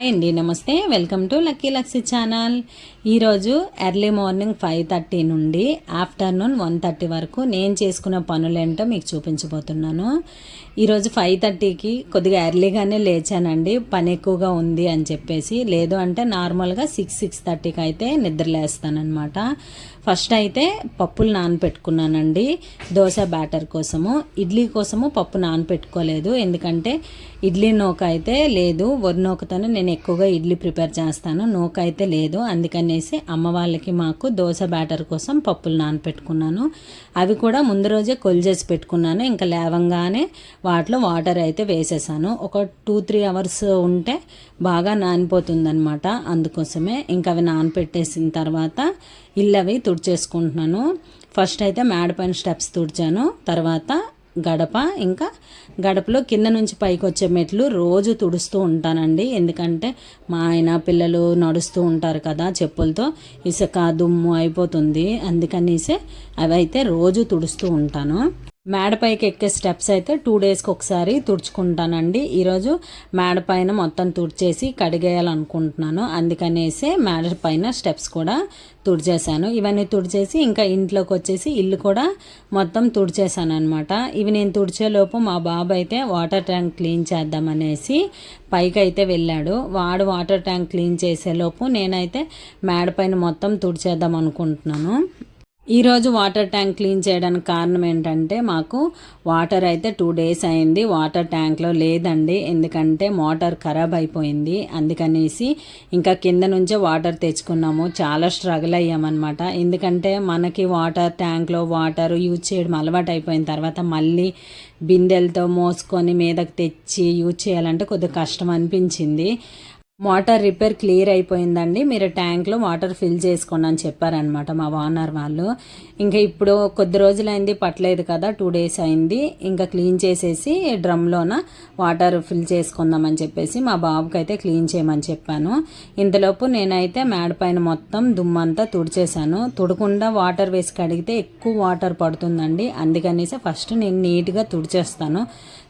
అండి నమస్తే. Welcome to lucky లక్సీ channel ఈరోజు ఎర్లీ మార్నింగ్ ఫైవ్ థర్టీ నుండి ఆఫ్టర్నూన్ వన్ థర్టీ వరకు నేను చేసుకున్న పనులేంటో మీకు చూపించబోతున్నాను. ఈరోజు ఫైవ్ థర్టీకి కొద్దిగా ఎర్లీగానే లేచానండి. పని ఎక్కువగా ఉంది అని చెప్పేసి లేదు అంటే నార్మల్గా సిక్స్ సిక్స్ థర్టీకి అయితే నిద్రలేస్తానమాట ఫస్ట్ అయితే పప్పులు నానపెట్టుకున్నానండి దోశ బ్యాటర్ కోసము. ఇడ్లీ కోసము పప్పు నానపెట్టుకోలేదు ఎందుకంటే ఇడ్లీ నూక అయితే లేదు. వరి నూకతోనే నేను ఎక్కువగా ఇడ్లీ ప్రిపేర్ చేస్తాను. నూక అయితే లేదు. అందుకనేసి అమ్మ వాళ్ళకి మాకు దోశ బ్యాటర్ కోసం పప్పులు నానపెట్టుకున్నాను అవి కూడా ముందు రోజే కొలిచేసి పెట్టుకున్నాను. ఇంకా లేవంగానే వాటిలో వాటర్ అయితే వేసేసాను. ఒక టూ త్రీ అవర్స్ ఉంటే బాగా నానిపోతుందనమాట అందుకోసమే ఇంకా అవి నానపెట్టేసిన తర్వాత ఇల్లు అవి తుడిచేసుకుంటున్నాను. ఫస్ట్ అయితే మేడపైన స్టెప్స్ తుడిచాను. తర్వాత గడప ఇంకా గడపలో కింద నుంచి పైకి వచ్చే మెట్లు రోజు తుడుస్తూ ఉంటానండి. ఎందుకంటే మా ఆయన పిల్లలు నడుస్తూ ఉంటారు కదా చెప్పులతో. ఇసుక దుమ్ము అయిపోతుంది. అందుకనేసి అవైతే రోజు తుడుస్తూ ఉంటాను. మేడపైకి ఎక్కే స్టెప్స్ అయితే టూ డేస్కి ఒకసారి తుడుచుకుంటానండి. ఈరోజు మేడపైన మొత్తం తుడిచేసి కడిగేయాలనుకుంటున్నాను. అందుకనేసి మేడ పైన స్టెప్స్ కూడా తుడిచేసాను ఇవన్నీ తుడిచేసి ఇంకా ఇంట్లోకి వచ్చేసి ఇల్లు కూడా మొత్తం తుడిచేసాను అనమాట ఇవి నేను తుడిచేలోపు మా బాబు అయితే వాటర్ ట్యాంక్ క్లీన్ చేద్దామనేసి పైకి అయితే వెళ్ళాడు. వాడు వాటర్ ట్యాంక్ క్లీన్ చేసేలోపు నేనైతే మేడపైన మొత్తం తుడిచేద్దాం అనుకుంటున్నాను ఈరోజు వాటర్ ట్యాంక్ క్లీన్ చేయడానికి కారణం ఏంటంటే మాకు వాటర్ అయితే టూ డేస్ అయింది. వాటర్ ట్యాంక్లో లేదండి. ఎందుకంటే మోటార్ ఖరాబ్ అయిపోయింది. అందుకనేసి ఇంకా కింద నుంచే వాటర్ తెచ్చుకున్నాము. చాలా స్ట్రగుల్ అయ్యామన్నమాట. ఎందుకంటే మనకి వాటర్ ట్యాంక్లో వాటర్ యూజ్ చేయడం అలవాటు అయిపోయిన తర్వాత మళ్ళీ బిందెలతో మోసుకొని మీదకి తెచ్చి యూజ్ చేయాలంటే కొద్దిగా కష్టం అనిపించింది. మోటార్ రిపేర్ క్లియర్ అయిపోయిందండి. మీరు ట్యాంక్లో వాటర్ ఫిల్ చేసుకోండి అని చెప్పారనమాట మా ఓనర్ వాళ్ళు. ఇంకా ఇప్పుడు కొద్ది రోజులైంది పట్టలేదు కదా టూ డేస్ అయింది. ఇంకా క్లీన్ చేసేసి డ్రమ్లోన వాటర్ ఫిల్ చేసుకుందామని చెప్పేసి మా బాబుకి అయితే క్లీన్ చేయమని చెప్పాను. ఇంతలోపు నేనైతే మేడ పైన మొత్తం దుమ్మంతా తుడిచేశాను. తుడకుండా వాటర్ వేసి కడిగితే ఎక్కువ వాటర్ పడుతుందండి. అందుకనేసి ఫస్ట్ నేను నీట్గా తుడిచేస్తాను.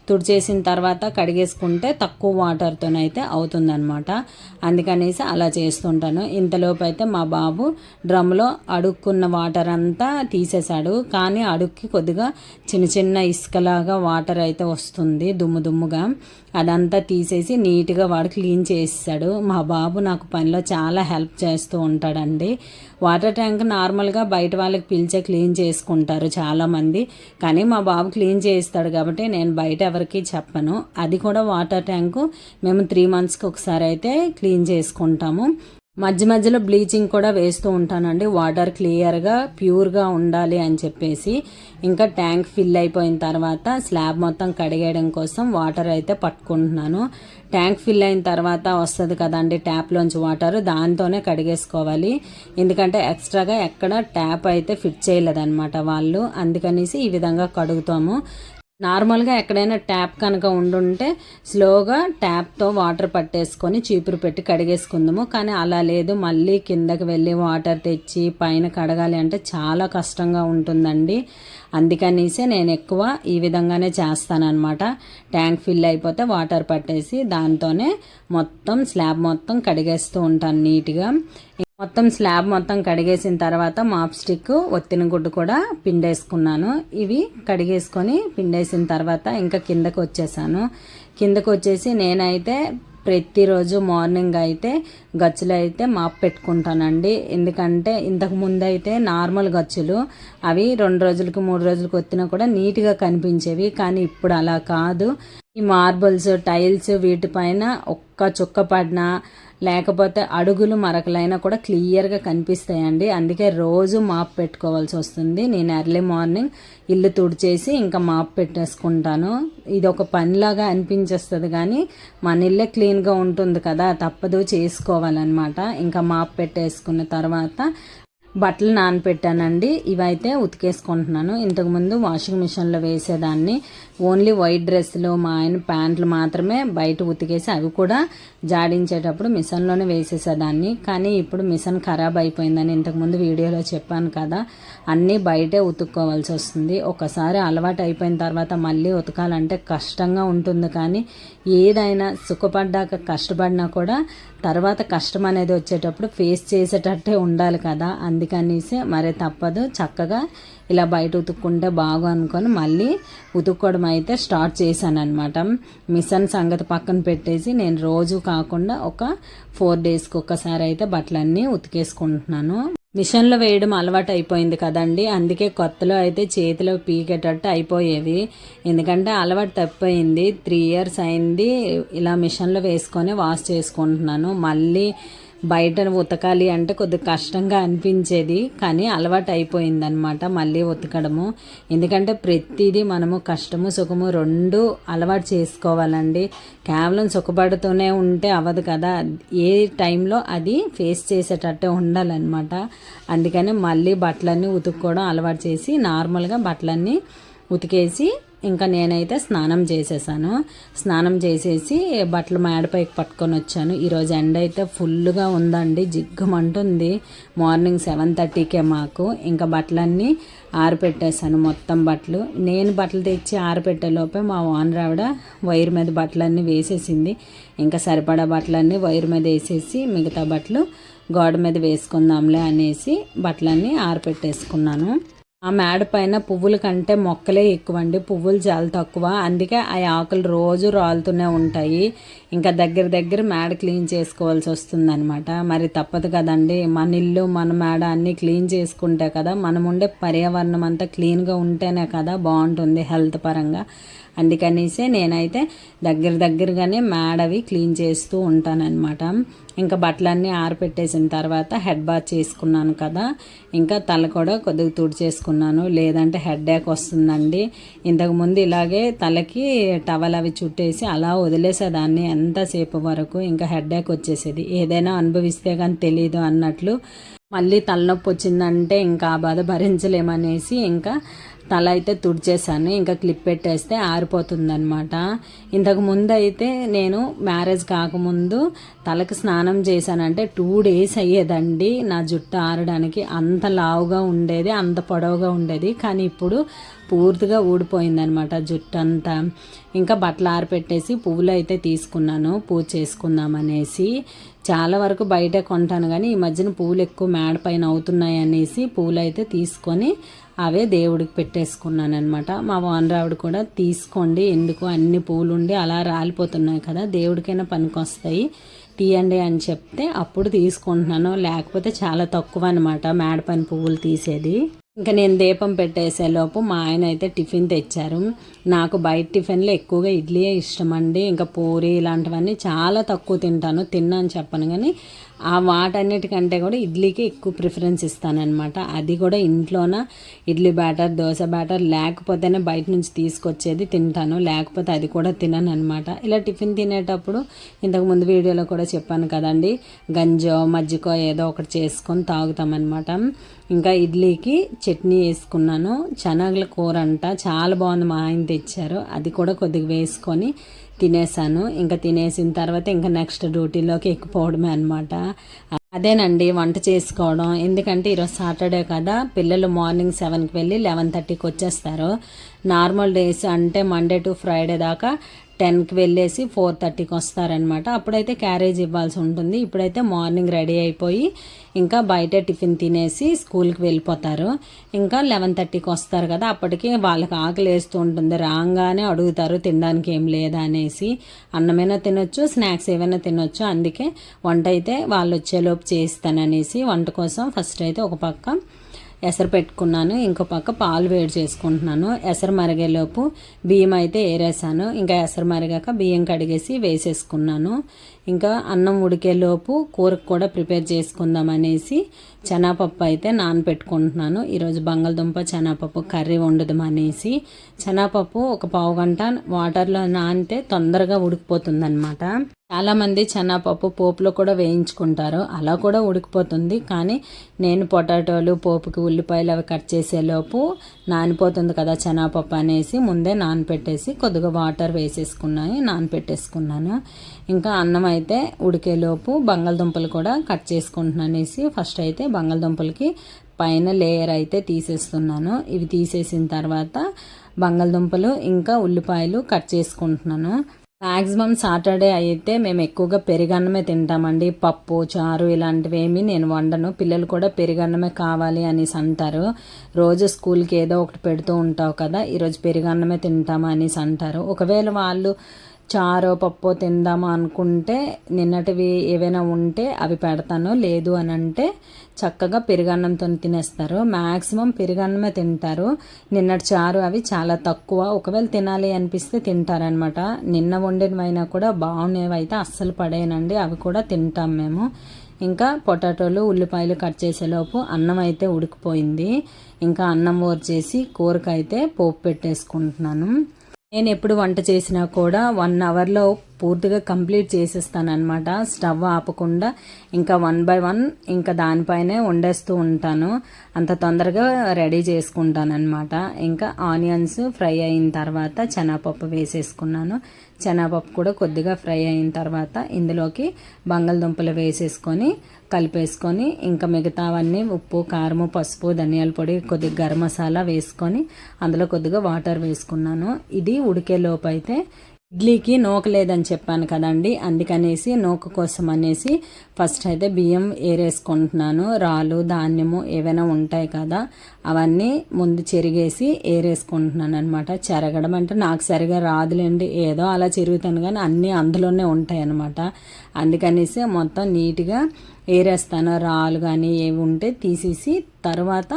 తుడిచేసిన తర్వాత కడిగేసుకుంటే తక్కువ వాటర్తోనైతే అవుతుందనమాట అందుకనేసి అలా చేస్తుంటాను. ఇంతలోపు అయితే మా బాబు డ్రమ్లో అడుక్కున్న వాటర్ అంతా తీసేశాడు. కానీ అడుక్కి కొద్దిగా చిన్న చిన్న ఇసుకలాగా వాటర్ అయితే వస్తుంది దుమ్ము దుమ్ముగా. అదంతా తీసేసి నీట్గా వాడు క్లీన్ చేసాడు మా బాబు నాకు పనిలో చాలా హెల్ప్ చేస్తూ ఉంటాడండి. వాటర్ ట్యాంక్ నార్మల్గా బయట వాళ్ళకి పిలిచే క్లీన్ చేసుకుంటారు చాలామంది. కానీ మా బాబు క్లీన్ చేస్తాడు కాబట్టి నేను బయట ఎవరికి చెప్పను. అది కూడా వాటర్ ట్యాంకు మేము త్రీ మంత్స్కి ఒకసారి అయితే క్లీన్ చేసుకుంటాము. మధ్య మధ్యలో బ్లీచింగ్ కూడా వేస్తూ ఉంటానండి. వాటర్ క్లియర్గా ప్యూర్గా ఉండాలి అని చెప్పేసి. ఇంకా ట్యాంక్ ఫిల్ అయిపోయిన తర్వాత స్లాబ్ మొత్తం కడిగేయడం కోసం వాటర్ అయితే పట్టుకుంటున్నాను. ట్యాంక్ ఫిల్ అయిన తర్వాత వస్తుంది కదండి ట్యాప్లోంచి వాటర్ దాంతోనే కడిగేసుకోవాలి. ఎందుకంటే ఎక్స్ట్రాగా ఎక్కడ ట్యాప్ అయితే ఫిట్ చేయలేదన్నమాట వాళ్ళు. అందుకనేసి ఈ విధంగా కడుగుతాము. నార్మల్గా ఎక్కడైనా ట్యాప్ కనుక ఉండుంటే స్లోగా ట్యాప్తో వాటర్ పట్టేసుకొని చీపురు పెట్టి కడిగేసుకుందాము. కానీ అలా లేదు. మళ్ళీ కిందకి వెళ్ళి వాటర్ తెచ్చి పైన కడగాలి అంటే చాలా కష్టంగా ఉంటుందండి. అందుకనేసి నేను ఎక్కువ ఈ విధంగానే చేస్తానన్నమాట. ట్యాంక్ ఫిల్ అయిపోతే వాటర్ పట్టేసి దాంతోనే మొత్తం స్లాబ్ మొత్తం కడిగేస్తూ ఉంటాను నీట్గా. మొత్తం స్లాబ్ మొత్తం కడిగేసిన తర్వాత మాప్ స్టిక్ ఒత్తిన గుడ్డు కూడా పిండేసుకున్నాను. ఇవి కడిగేసుకొని పిండేసిన తర్వాత ఇంకా కిందకు వచ్చేసాను. కిందకు వచ్చేసి నేనైతే ప్రతిరోజు మార్నింగ్ అయితే గచ్చులు అయితే మాప్ పెట్టుకుంటానండి. ఎందుకంటే ఇంతకు ముందు అయితే నార్మల్ గచ్చులు అవి రెండు రోజులకు మూడు రోజులకు వచ్చినా కూడా నీట్గా కనిపించేవి. కానీ ఇప్పుడు అలా కాదు. ఈ మార్బుల్స్ టైల్స్ వీటిపైన ఒక్క చుక్క పడినా లేకపోతే అడుగులు మరకలైనా కూడా క్లియర్గా కనిపిస్తాయండి. అందుకే రోజు మాప్ పెట్టుకోవాల్సి వస్తుంది. నేను ఎర్లీ మార్నింగ్ ఇల్లు తుడిచేసి ఇంకా మాప్ పెట్టేసుకుంటాను. ఇది ఒక పనిలాగా అనిపించేస్తుంది కానీ మన ఇల్లే క్లీన్గా ఉంటుంది కదా తప్పదు చేసుకోవాలన్నమాట. ఇంకా మాప్ పెట్టేసుకున్న తర్వాత బట్టలు నానపెట్టానండి. ఇవైతే ఉతికేసుకుంటున్నాను. ఇంతకుముందు వాషింగ్ మిషన్లో వేసేదాన్ని. ఓన్లీ వైట్ డ్రెస్సులు మా ఆయన ప్యాంట్లు మాత్రమే బయట ఉతికేసి అవి కూడా జాడించేటప్పుడు మిషన్లోనే వేసేసేదాన్ని. కానీ ఇప్పుడు మిషన్ ఖరాబ్ అయిపోయిందని ఇంతకుముందు వీడియోలో చెప్పాను కదా. అన్నీ బయటే ఉతుక్కోవాల్సి వస్తుంది. ఒకసారి అలవాటు అయిపోయిన తర్వాత మళ్ళీ ఉతకాలంటే కష్టంగా ఉంటుంది. కానీ ఏదైనా సుఖపడ్డాక కష్టపడినా కూడా తర్వాత కష్టం అనేది వచ్చేటప్పుడు ఫేస్ చేసేటట్టే ఉండాలి కదా. అందుకనేసి మరి తప్పదు. చక్కగా ఇలా బయట ఉతుక్కుంటే బాగు అనుకొని మళ్ళీ ఉతుక్కోవడం అయితే స్టార్ట్ చేశాను అనమాట మిషన్ సంగతి పక్కన పెట్టేసి నేను రోజు కాకుండా ఒక ఫోర్ డేస్కి ఒక్కసారి అయితే బట్టలన్నీ ఉతికేసుకుంటున్నాను. మిషన్లో వేయడం అలవాటు అయిపోయింది కదండి. అందుకే కొత్తలో అయితే చేతిలో పీకేటట్టు అయిపోయేవి. ఎందుకంటే అలవాటు తప్పిపోయింది. త్రీ ఇయర్స్ అయింది. ఇలా మిషన్లో వేసుకొని వాష్ చేసుకుంటున్నాను. మళ్ళీ బయట ఉతకాలి అంటే కొద్దిగా కష్టంగా అనిపించేది కానీ అలవాటు అయిపోయిందనమాట మళ్ళీ ఉతకడము. ఎందుకంటే ప్రతిదీ మనము కష్టము సుఖము రెండు అలవాటు చేసుకోవాలండి. కేవలం సుఖపడుతూనే ఉంటే అవ్వదు కదా. ఏ టైంలో అది ఫేస్ చేసేటట్టే ఉండాలన్నమాట. అందుకని మళ్ళీ బట్టలన్నీ ఉతుక్కోవడం అలవాటు చేసి నార్మల్గా బట్టలన్నీ ఉతికేసి ఇంకా నేనైతే స్నానం చేసేసాను. స్నానం చేసేసి బట్టలు మేడపైకి పట్టుకొని వచ్చాను. ఈరోజు ఎండ అయితే ఫుల్గా ఉందండి జిగ్గుమంటుంది. మార్నింగ్ సెవెన్ థర్టీకే మాకు. ఇంకా బట్టలన్నీ ఆరిపెట్టేశాను మొత్తం బట్టలు. నేను బట్టలు తెచ్చి ఆరిపెట్టే లోపే మా ఓనర్ ఆవిడ వైర్ మీద బట్టలన్నీ వేసేసింది. ఇంకా సరిపడా బట్టలన్నీ వైర్ మీద వేసేసి మిగతా బట్టలు గోడ మీద వేసుకుందాంలే అనేసి బట్టలన్నీ ఆరిపెట్టేసుకున్నాను. ఆ మేడ పైన పువ్వుల కంటే మొక్కలే ఎక్కువ అండి పువ్వులు చాలా తక్కువ. అందుకే ఆ ఆకులు రోజు రాలుతూనే ఉంటాయి. ఇంకా దగ్గర దగ్గర మేడ క్లీన్ చేసుకోవాల్సి వస్తుంది అనమాట మరి తప్పదు కదండి. మన ఇల్లు మన మేడ అన్నీ క్లీన్ చేసుకుంటే కదా మనం ఉండే పర్యావరణం అంతా క్లీన్గా ఉంటేనే కదా బాగుంటుంది హెల్త్ పరంగా. అందుకనేసే నేనైతే దగ్గర దగ్గరగానే మేడవి క్లీన్ చేస్తూ ఉంటానన్నమాట. ఇంకా బట్టలన్నీ ఆరపెట్టేసిన తర్వాత హెడ్ బాత్ చేసుకున్నాను కదా. ఇంకా తల కూడా కొద్దిగా తుడిచేసుకున్నాను. లేదంటే హెడ్ వస్తుందండి. ఇంతకుముందు ఇలాగే తలకి టవల్ అవి చుట్టేసి అలా వదిలేసేదాన్ని ఎంతసేపు వరకు. ఇంకా హెడ్ వచ్చేసేది. ఏదైనా అనుభవిస్తే కానీ తెలియదు అన్నట్లు మళ్ళీ తలనొప్పి వచ్చిందంటే ఇంకా ఆ బాధ భరించలేమనేసి ఇంకా తల అయితే తుడిచేసాను ఇంకా క్లిప్ పెట్టేస్తే ఆరిపోతుందనమాట ఇంతకు ముందు అయితే నేను మ్యారేజ్ కాకముందు తలకు స్నానం చేశానంటే టూ డేస్ అయ్యేదండి. నా జుట్టు ఆరడానికి అంత లావుగా ఉండేది అంత పొడవుగా ఉండేది. కానీ ఇప్పుడు పూర్తిగా ఊడిపోయిందనమాట జుట్టు అంతా ఇంకా బట్టలు ఆరిపెట్టేసి పువ్వులు అయితే తీసుకున్నాను పూజ చేసుకుందాం అనేసి చాలా వరకు బయట కొంటాను కానీ ఈ మధ్యన పువ్వులు ఎక్కువ మేడ పైన అవుతున్నాయి అనేసి పువ్వులు అయితే తీసుకొని అవే దేవుడికి పెట్టేసుకున్నాను అనమాట మా వానరావుడు కూడా తీసుకోండి ఎందుకు అన్ని పూలు ఉండి అలా రాలిపోతున్నాయి కదా దేవుడికైనా పనికొస్తాయి తీయండి అని చెప్తే అప్పుడు తీసుకుంటున్నాను. లేకపోతే చాలా తక్కువ అనమాట మేడపని పువ్వులు తీసేది. ఇంకా నేను దీపం పెట్టేసేలోపు మా ఆయన అయితే టిఫిన్ తెచ్చారు. నాకు బయట టిఫిన్లో ఎక్కువగా ఇడ్లీయే ఇష్టం అండి ఇంకా పూరి ఇలాంటివన్నీ చాలా తక్కువ తింటాను. తిన్నాను చెప్పను కానీ ఆ వాటన్నిటికంటే కూడా ఇడ్లీకి ఎక్కువ ప్రిఫరెన్స్ ఇస్తానన్నమాట. అది కూడా ఇంట్లోన ఇడ్లీ బ్యాటర్ దోశ బ్యాటర్ లేకపోతేనే బయట నుంచి తీసుకొచ్చేది తింటాను. లేకపోతే అది కూడా తినను అనమాట ఇలా టిఫిన్ తినేటప్పుడు ఇంతకుముందు వీడియోలో కూడా చెప్పాను కదండి గంజో మజ్జిగో ఏదో ఒకటి చేసుకొని తాగుతామన్నమాట. ఇంకా ఇడ్లీకి చట్నీ వేసుకున్నాను. శనగల కూర అంట చాలా బాగుంది మా ఆయన తెచ్చారు. అది కూడా కొద్దిగా వేసుకొని తినేసాను. ఇంకా తినేసిన తర్వాత ఇంకా నెక్స్ట్ డ్యూటీలోకి ఎక్కిపోవడమే అనమాట అదేనండి వంట చేసుకోవడం. ఎందుకంటే ఈరోజు సాటర్డే కదా పిల్లలు మార్నింగ్ సెవెన్కి వెళ్ళి లెవెన్ థర్టీకి వచ్చేస్తారు. నార్మల్ డేస్ అంటే మండే టు ఫ్రైడే దాకా టెన్కి వెళ్ళేసి ఫోర్ థర్టీకి వస్తారనమాట అప్పుడైతే క్యారేజ్ ఇవ్వాల్సి ఉంటుంది. ఇప్పుడైతే మార్నింగ్ రెడీ అయిపోయి ఇంకా బయట టిఫిన్ తినేసి స్కూల్కి వెళ్ళిపోతారు. ఇంకా లెవెన్ థర్టీకి వస్తారు కదా అప్పటికి వాళ్ళకి ఆకలి వేస్తూ ఉంటుంది. రాగానే అడుగుతారు తినడానికి ఏం లేదా? అనేసి. అన్నమైనా తినొచ్చు స్నాక్స్ ఏమైనా తినొచ్చు. అందుకే వంట అయితే వాళ్ళు వచ్చేలోపు చేస్తాననేసి వంట కోసం ఫస్ట్ అయితే ఒక పక్క ఎసరు పెట్టుకున్నాను. ఇంకో పక్క పాలు వేడి చేసుకుంటున్నాను. ఎసరు మరిగేలోపు బియ్యం అయితే ఏరేసాను. ఇంకా ఎసరు మరిగాక బియ్యం కడిగేసి వేసేసుకున్నాను. ఇంకా అన్నం ఉడికేలోపు కూరకు కూడా ప్రిపేర్ చేసుకుందాం అనేసి శనగపప్పు అయితే నానపెట్టుకుంటున్నాను. ఈరోజు బంగాళదుంప శనగపప్పు కర్రీ వండుదాం అనేసి శనగపప్పు ఒక పావు గంట వాటర్లో నానితే తొందరగా ఉడికిపోతుంది అనమాట చాలామంది శనగపప్పు పోపులో కూడా వేయించుకుంటారు. అలా కూడా ఉడికిపోతుంది. కానీ నేను పొటాటోలు పోపుకి ఉల్లిపాయలు అవి కట్ చేసేలోపు నానిపోతుంది కదా శనగపప్పు అనేసి ముందే నానపెట్టేసి కొద్దిగా వాటర్ వేసేసుకున్నాయి నానపెట్టేసుకున్నాను. ఇంకా అన్నం అయితే ఉడికేలోపు బంగాళదుంపలు కూడా కట్ చేసుకుంటున్నాను అనేసి ఫస్ట్ అయితే బంగాళదుంపలకి పైన లేయర్ అయితే తీసేస్తున్నాను. ఇవి తీసేసిన తర్వాత బంగాళదుంపలు ఇంకా ఉల్లిపాయలు కట్ చేసుకుంటున్నాను. మ్యాక్సిమం సాటర్డే అయితే మేము ఎక్కువగా పెరుగన్నమే తింటామండి. పప్పు చారు ఇలాంటివి ఏమి నేను వండను. పిల్లలు కూడా పెరుగన్నమే కావాలి అనేసి అంటారు. రోజు స్కూల్కి ఏదో ఒకటి పెడుతూ ఉంటావు కదా ఈరోజు పెరుగన్నమే తింటామా అనేసి అంటారు. ఒకవేళ వాళ్ళు చారో పప్పు తిందామా అనుకుంటే నిన్నటివి ఏవైనా ఉంటే అవి పెడతాను. లేదు అని అంటే చక్కగా పెరుగన్నంతో తినేస్తారు. మ్యాక్సిమం పెరుగన్నమే తింటారు. నిన్నటి చారు అవి చాలా తక్కువ. ఒకవేళ తినాలి అనిపిస్తే తింటారనమాట నిన్న వండినవైనా కూడా బాగున్నవి అయితే అస్సలు పడేయనండి. అవి కూడా తింటాం మేము. ఇంకా పొటాటోలు ఉల్లిపాయలు కట్ చేసేలోపు అన్నం అయితే ఉడికిపోయింది. ఇంకా అన్నం చేసి కూరకైతే పోపు పెట్టేసుకుంటున్నాను. నేను ఎప్పుడు వంట చేసినా కూడా వన్ అవర్లో పూర్తిగా కంప్లీట్ చేసేస్తాను అనమాట స్టవ్ ఆపకుండా ఇంకా వన్ బై వన్ ఇంకా దానిపైనే వండేస్తూ ఉంటాను. అంత తొందరగా రెడీ చేసుకుంటానమాట ఇంకా ఆనియన్స్ ఫ్రై అయిన తర్వాత శనగపప్పు వేసేసుకున్నాను. శనగపప్పు కూడా కొద్దిగా ఫ్రై అయిన తర్వాత ఇందులోకి బంగాళదుంపలు వేసేసుకొని కలిపేసుకొని ఇంకా మిగతావన్నీ ఉప్పు కారము పసుపు ధనియాల పొడి కొద్దిగా గరం మసాలా వేసుకొని అందులో కొద్దిగా వాటర్ వేసుకున్నాను. ఇది ఉడికే లోపు అయితే ఇడ్లీకి నూక లేదని చెప్పాను కదండి. అందుకనేసి నూక కోసం అనేసి ఫస్ట్ అయితే బియ్యం ఏరేసుకుంటున్నాను. రాళ్ళు ధాన్యము ఏవైనా ఉంటాయి కదా అవన్నీ ముందు చెరిగేసి ఏరేసుకుంటున్నాను అనమాట చెరగడం అంటే నాకు సరిగా రాదులేండి. ఏదో అలా చెరుగుతాను కానీ అన్నీ అందులోనే ఉంటాయి అనమాట అందుకనేసి మొత్తం నీట్గా ఏరేస్తాను. రాళ్ళు కానీ ఏవి ఉంటే తీసేసి తర్వాత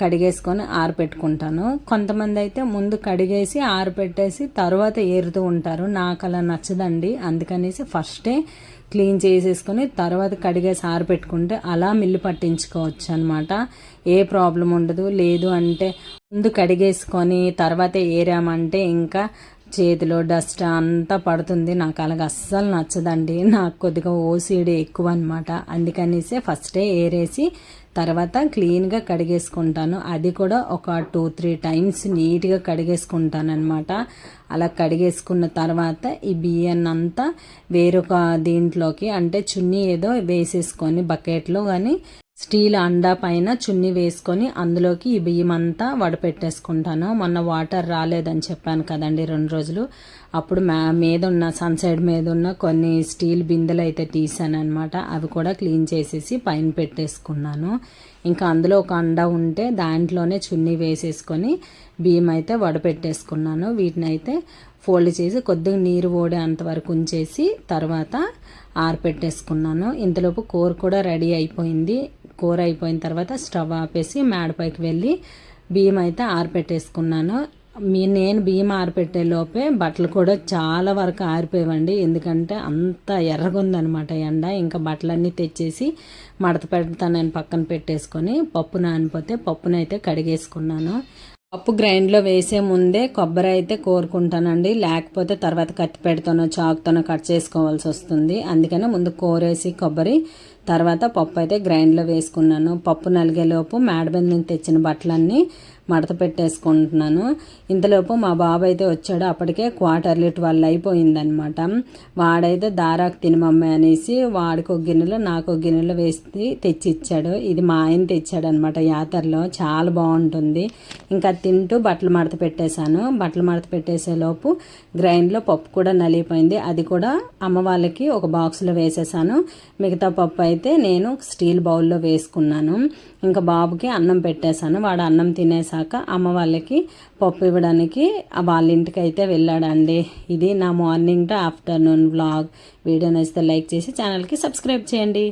కడిగేసుకొని ఆరపెట్టుకుంటాను. కొంతమంది అయితే ముందు కడిగేసి ఆరపెట్టేసి తర్వాత ఏరుతూ ఉంటారు. నాకు అలా నచ్చదండి. అందుకనేసి ఫస్టే క్లీన్ చేసేసుకొని తర్వాత కడిగేసి ఆరపెట్టుకుంటే అలా మిల్లు పట్టించుకోవచ్చు అనమాట ఏ ప్రాబ్లం ఉండదు. లేదు అంటే ముందు కడిగేసుకొని తర్వాత ఏరామంటే ఇంకా చేతిలో డస్ట్ అంతా పడుతుంది. నాకు అలాగ అస్సలు నచ్చదండి. నాకు కొద్దిగా ఓసీడీ ఎక్కువ అనమాట అందుకనేసి ఫస్టే ఏరేసి తర్వాత క్లీన్గా కడిగేసుకుంటాను. అది కూడా ఒక టూ త్రీ టైమ్స్ నీట్గా కడిగేసుకుంటాను అనమాట అలా కడిగేసుకున్న తర్వాత ఈ బియ్యాన్ని అంతా వేరొక దీంట్లోకి అంటే చున్నీ ఏదో వేసేసుకొని బకెట్లో కానీ స్టీల్ అండా పైన చున్నీ వేసుకొని అందులోకి ఈ బియ్యం అంతా వడపెట్టేసుకుంటాను. మొన్న వాటర్ రాలేదని చెప్పాను కదండి రెండు రోజులు. అప్పుడు మ్యా మీద ఉన్న సన్సైడ్ మీద ఉన్న కొన్ని స్టీల్ బిందెలు అయితే తీసాను అనమాట అవి కూడా క్లీన్ చేసేసి పైన పెట్టేసుకున్నాను. ఇంకా అందులో ఒక అండ ఉంటే దాంట్లోనే చున్నీ వేసేసుకొని బియ్యం అయితే వడపెట్టేసుకున్నాను. వీటిని అయితే ఫోల్డ్ చేసి కొద్దిగా నీరు ఓడే అంతవరకు ఉంచేసి తర్వాత ఆరపెట్టేసుకున్నాను. ఇంతలోపు కూర కూడా రెడీ అయిపోయింది. కూర అయిపోయిన తర్వాత స్టవ్ ఆపేసి మేడపైకి వెళ్ళి బియ్యం అయితే ఆరిపెట్టేసుకున్నాను. మీ నేను బియ్యం ఆరిపెట్టే లోపే బట్టలు కూడా చాలా వరకు ఆరిపోయావండి. ఎందుకంటే అంత ఎర్రగా ఉందనమాట ఎండ. ఇంకా బట్టలన్నీ తెచ్చేసి మడత పెడతానని పక్కన పెట్టేసుకొని పప్పు నానిపోతే పప్పునైతే కడిగేసుకున్నాను. పప్పు గ్రైండ్లో వేసే ముందే కొబ్బరి అయితే కోరుకుంటానండి. లేకపోతే తర్వాత కత్తి పెడతానో చాకుతోనో కట్ చేసుకోవాల్సి వస్తుంది. అందుకనే ముందు కోరేసి కొబ్బరి తర్వాత పప్పు అయితే గ్రైండ్లో వేసుకున్నాను. పప్పు నలిగేలోపు మేడబంది నుంచి తెచ్చిన బట్టలన్నీ మడత పెట్టేసుకుంటున్నాను. ఇంతలోపు మా బాబు అయితే వచ్చాడు. అప్పటికే క్వార్టర్లీ ట్వెల్వ్ అయిపోయిందనమాట వాడైతే దారాకు తినమమ్మే అనేసి వాడికి ఒక గిన్నెలో నాకు ఒక గిన్నెలో వేసి తెచ్చి ఇచ్చాడు ఇది మా ఆయన తెచ్చాడనమాట యాత్రలో. యాతరలో చాలా బాగుంటుంది. ఇంకా తింటూ బట్టలు మడత పెట్టేశాను. బట్టలు మడత పెట్టేసేలోపు గ్రైండ్లో పప్పు కూడా నలిగిపోయింది. అది కూడా అమ్మ వాళ్ళకి ఒక బాక్స్లో వేసేసాను మిగతా పప్పు అయితే నేను స్టీల్ బౌల్లో వేసుకున్నాను. ఇంకా బాబుకి అన్నం పెట్టేశాను. వాడు అన్నం తినేసాను తినేసాక అమ్మ వాళ్ళకి పప్పు ఇవ్వడానికి వాళ్ళ ఇంటికి అయితే వెళ్ళాడండి. ఇది నా morning to afternoon vlog. Video నచ్చితే లైక్ చేసి ఛానల్కి సబ్స్క్రైబ్ చేయండి.